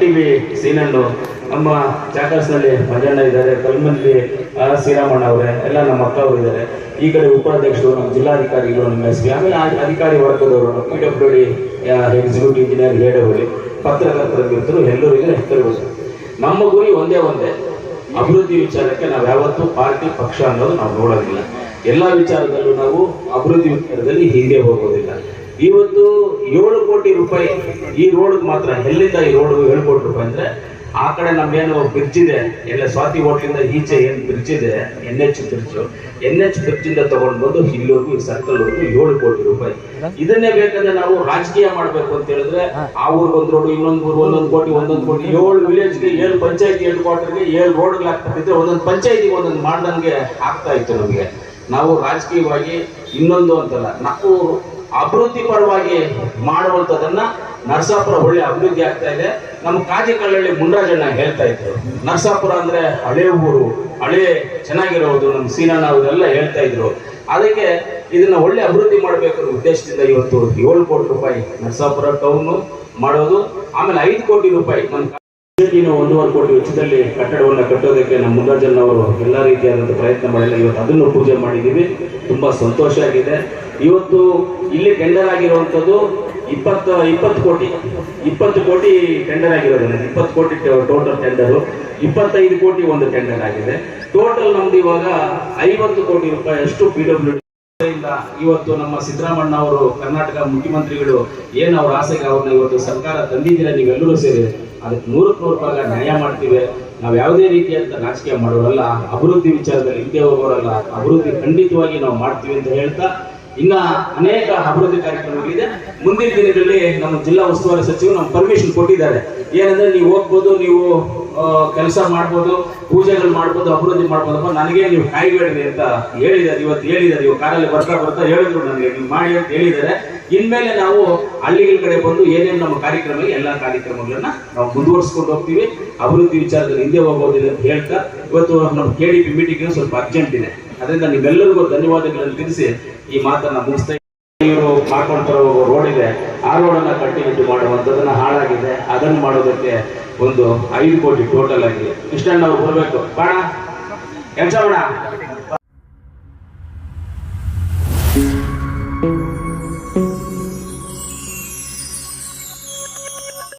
TV, ಸೀನಣ್ಣು ನಮ್ಮ ಚಾಕರ್ಸ್ನಲ್ಲಿ ಮಂಜಣ್ಣ ಇದ್ದಾರೆ, ಕಲ್ಮಲ್ಲಿ ಶ್ರೀರಾಮಣ್ಣ ಅವರೇ, ಎಲ್ಲ ನಮ್ಮ ಅಕ್ಕ ಇದ್ದಾರೆ. ಈ ಕಡೆ ಉಪಾಧ್ಯಕ್ಷರು, ನಮ್ಮ ಜಿಲ್ಲಾಧಿಕಾರಿಗಳು, ನಮ್ಮ ಎಸ್ ಪಿ, ಆಮೇಲೆ ಅಧಿಕಾರಿ ವರ್ಗದವರು P W D executive engineer ಹೇಳೋರು ಪತ್ರಕರ್ತರ ಎಲ್ಲರಿಗೂ ಹೆಸರುಗಳು ನಮ್ಮ ಗುರಿ ಒಂದೇ ಒಂದೇ. ಅಭಿವೃದ್ಧಿ ವಿಚಾರಕ್ಕೆ ನಾವು ಯಾವತ್ತೂ ಪಾರ್ಟಿ, ಪಕ್ಷ ಅನ್ನೋದು ನಾವು ನೋಡೋದಿಲ್ಲ. ಎಲ್ಲ ವಿಚಾರದಲ್ಲೂ ನಾವು ಅಭಿವೃದ್ಧಿ ವಿಚಾರದಲ್ಲಿ ಹಿಂದೆ ಹೋಗೋದಿಲ್ಲ. ಇವತ್ತು ಏಳು ಕೋಟಿ ರೂಪಾಯಿ ಈ ರೋಡ್ ಮಾತ್ರ, ಎಲ್ಲಿಂದ ಈ ರೋಡ್ ಏಳು ಕೋಟಿ ರೂಪಾಯಿ ಅಂದ್ರೆ, ಆ ಕಡೆ ನಮ್ಗೇನು ಬ್ರಿಡ್ಜ್ ಇದೆ. ಎಲ್ಲ ಸ್ವಾತಿ ಹೋಟ್ಲಿಂದ ಈಚೆ ಏನು ಬ್ರಿಡ್ಜ್ ಇದೆ? N H bridge N H bridge ಇಂದ ತಗೊಂಡು ಬಂದು ಇಲ್ಲಿವರೆಗೂ ಈ ಸರ್ಕಲ್ ವರೆಗೂ ಏಳು ಕೋಟಿ ರೂಪಾಯಿ. ಇದನ್ನೇ ಬೇಕಂದ್ರೆ ನಾವು ರಾಜಕೀಯ ಮಾಡ್ಬೇಕು ಅಂತ ಹೇಳಿದ್ರೆ, ಆ ಊರಿಗೆ ಒಂದು ರೋಡ್ ಇನ್ನೊಂದು ಊರು ಒಂದೊಂದು ಕೋಟಿ ಒಂದೊಂದು ಕೋಟಿ, ಏಳು ವಿಲೇಜ್ಗೆ ಏಳು ಪಂಚಾಯತಿ ಹೆಡ್ ಕ್ವಾರ್ಟರ್ಗೆ ಏಳು ರೋಡ್ಗಳು ಆಗ್ತಿದ್ರೆ ಒಂದೊಂದು ಪಂಚಾಯತಿಗೆ ಒಂದೊಂದು ಮಾಡ್ದಂಗೆ ಆಗ್ತಾ ಇತ್ತು ನಮಗೆ. ನಾವು ರಾಜಕೀಯವಾಗಿ ಇನ್ನೊಂದು ಅಂತಲ್ಲ, ನಾವು ಅಭಿವೃದ್ಧಿ ಪರವಾಗಿ ಮಾಡುವಂಥದ್ದನ್ನ ನರಸಾಪುರ ಒಳ್ಳೆ ಅಭಿವೃದ್ಧಿ ಆಗ್ತಾ ಇದೆ. ನಮ್ಮ ಕಾಜಿ ಕಳ್ಳಳ್ಳಿ ಮುಂಡರಾಜಣ್ಣ ಹೇಳ್ತಾ ಇದ್ರು. ನರಸಾಪುರ ಅಂದ್ರೆ ಹಳೆ ಊರು, ಹಳೆ ಚೆನ್ನಾಗಿರೋದು, ನಮ್ಮ ಸೀನಣ್ಣ ಅವರೆಲ್ಲ ಹೇಳ್ತಾ ಇದ್ರು. ಅದಕ್ಕೆ ಇದನ್ನ ಒಳ್ಳೆ ಅಭಿವೃದ್ಧಿ ಮಾಡಬೇಕು ಉದ್ದೇಶದಿಂದ ಇವತ್ತು ಏಳು ಕೋಟಿ ರೂಪಾಯಿ ನರಸಾಪುರ ಟೌನು ಮಾಡೋದು, ಆಮೇಲೆ ಐದು ಕೋಟಿ ರೂಪಾಯಿ ನಮ್ಮ ನೀನು ಒಂದೂವರೆ ಕೋಟಿ ವೆಚ್ಚದಲ್ಲಿ ಕಟ್ಟಡವನ್ನು ಕಟ್ಟೋದಕ್ಕೆ ನಮ್ಮ ಮುಂದಾಜನ್ನವರು ಎಲ್ಲ ರೀತಿಯಾದಂಥ ಪ್ರಯತ್ನ ಮಾಡಿಲ್ಲ. ಇವತ್ತು ಅದನ್ನು ಪೂಜೆ ಮಾಡಿದ್ದೀವಿ. ತುಂಬಾ ಸಂತೋಷ ಆಗಿದೆ. ಇವತ್ತು ಇಲ್ಲಿ ಟೆಂಡರ್ ಆಗಿರುವಂಥದ್ದು ಇಪ್ಪತ್ತು ಇಪ್ಪತ್ತು ಕೋಟಿ. ಇಪ್ಪತ್ತು ಕೋಟಿ ಟೆಂಡರ್ ಆಗಿರೋದಿಲ್ಲ ಇಪ್ಪತ್ತು ಕೋಟಿ ಟೋಟಲ್ ಟೆಂಡರು ಇಪ್ಪತ್ತೈದು ಕೋಟಿ ಒಂದು ಟೆಂಡರ್ ಆಗಿದೆ. ಟೋಟಲ್ ನಮ್ದು ಇವಾಗ ಐವತ್ತು ಕೋಟಿ ರೂಪಾಯಿ ಅಷ್ಟು ಪಿ ಇಂದ ಇವತ್ತು ನಮ್ಮ ಸಿದ್ದರಾಮಣ್ಣ ಅವರು ಕರ್ನಾಟಕ ಮುಖ್ಯಮಂತ್ರಿಗಳು ಏನು ಅವ್ರ ಆಸೆಗೆ ಅವ್ರನ್ನ ಇವತ್ತು ಸರ್ಕಾರ ತಂದಿದ್ದೀರಾ ನೀವೆಲ್ಲರೂ ಸೇರಿ? ಅದಕ್ಕೆ ನೂರಕ್ಕೆ ನೂರು ಭಾಗ ನ್ಯಾಯ ಮಾಡ್ತೀವಿ. ನಾವು ಯಾವುದೇ ರೀತಿಯಾದಂಥ ರಾಜಕೀಯ ಮಾಡೋರಲ್ಲ, ಅಭಿವೃದ್ಧಿ ವಿಚಾರದಲ್ಲಿ ಹಿಂದೆ ಹೋಗೋರಲ್ಲ, ಅಭಿವೃದ್ಧಿ ಖಂಡಿತವಾಗಿ ನಾವು ಮಾಡ್ತೀವಿ ಅಂತ ಹೇಳ್ತಾ ಇನ್ನ ಅನೇಕ ಅಭಿವೃದ್ಧಿ ಕಾರ್ಯಕ್ರಮಗಳಿದೆ. ಮುಂದಿನ ದಿನಗಳಲ್ಲಿ ನಮ್ಮ ಜಿಲ್ಲಾ ಉಸ್ತುವಾರಿ ಸಚಿವರು ನಮ್ಗೆ ಪರ್ಮಿಷನ್ ಕೊಟ್ಟಿದ್ದಾರೆ. ಏನಂದ್ರೆ ನೀವು ಹೋಗ್ಬೋದು, ನೀವು ಕೆಲಸ ಮಾಡ್ಬೋದು, ಪೂಜೆಗಳು ಮಾಡ್ಬೋದು, ಅಭಿವೃದ್ಧಿ ಮಾಡ್ಬೋದಪ್ಪ ನನಗೆ ನೀವು ಕಾಯ್ಬೇಡ್ರಿ ಅಂತ ಹೇಳಿದ್ದಾರೆ, ಇವತ್ತು ಹೇಳಿದ್ದಾರೆ, ಇವಾಗ ಕಾರಲ್ಲಿ ಬರ್ತಾ ಬರ್ತಾ ಹೇಳಿದ್ರು ನನಗೆ, ನೀವು ಮಾಡಿ ಅಂತ ಹೇಳಿದ್ದಾರೆ. ಇನ್ಮೇಲೆ ನಾವು ಹಳ್ಳಿಗಳ ಕಡೆ ಬಂದು ಏನೇನು ನಮ್ಮ ಕಾರ್ಯಕ್ರಮ ಎಲ್ಲ ಕಾರ್ಯಕ್ರಮಗಳನ್ನ ನಾವು ಮುಂದುವರಿಸ್ಕೊಂಡು ಹೋಗ್ತೀವಿ. ಅಭಿವೃದ್ಧಿ ವಿಚಾರದಲ್ಲಿ ಹಿಂದೆ ಹೋಗೋದಿಲ್ಲ ಅಂತ ಹೇಳ್ತಾ, ಇವತ್ತು ನಮ್ಮ ಕೆ ಡಿ ಮೀಟಿಂಗ್ ಸ್ವಲ್ಪ ಅರ್ಜೆಂಟ್ ಇದೆ. ಅದರಿಂದ ನೀವೆಲ್ಲರಿಗೂ ಧನ್ಯವಾದಗಳನ್ನು ತಿಳಿಸಿ ಈ ಮಾತನ್ನ ಮುಗಿಸ್ತಾ ಇವರು ಮಾಡ್ಕೊಂಡು ಬರೋ ರೋಡ್ ಇದೆ, ಆ ರೋಡನ್ನ ಕಂಟಿನ್ಯೂಟಿ ಮಾಡುವಂಥದ್ದನ್ನು ಹಾಳಾಗಿದೆ. ಅದನ್ನು ಮಾಡೋದಕ್ಕೆ ಒಂದು ಐದು ಕೋಟಿ ಟೋಟಲ್ ಆಗಿ ಇಷ್ಟನ್ನು ನಾವು ಬರಬೇಕು ಬಾಣ, ಕೆಲಸ ಮಾಡ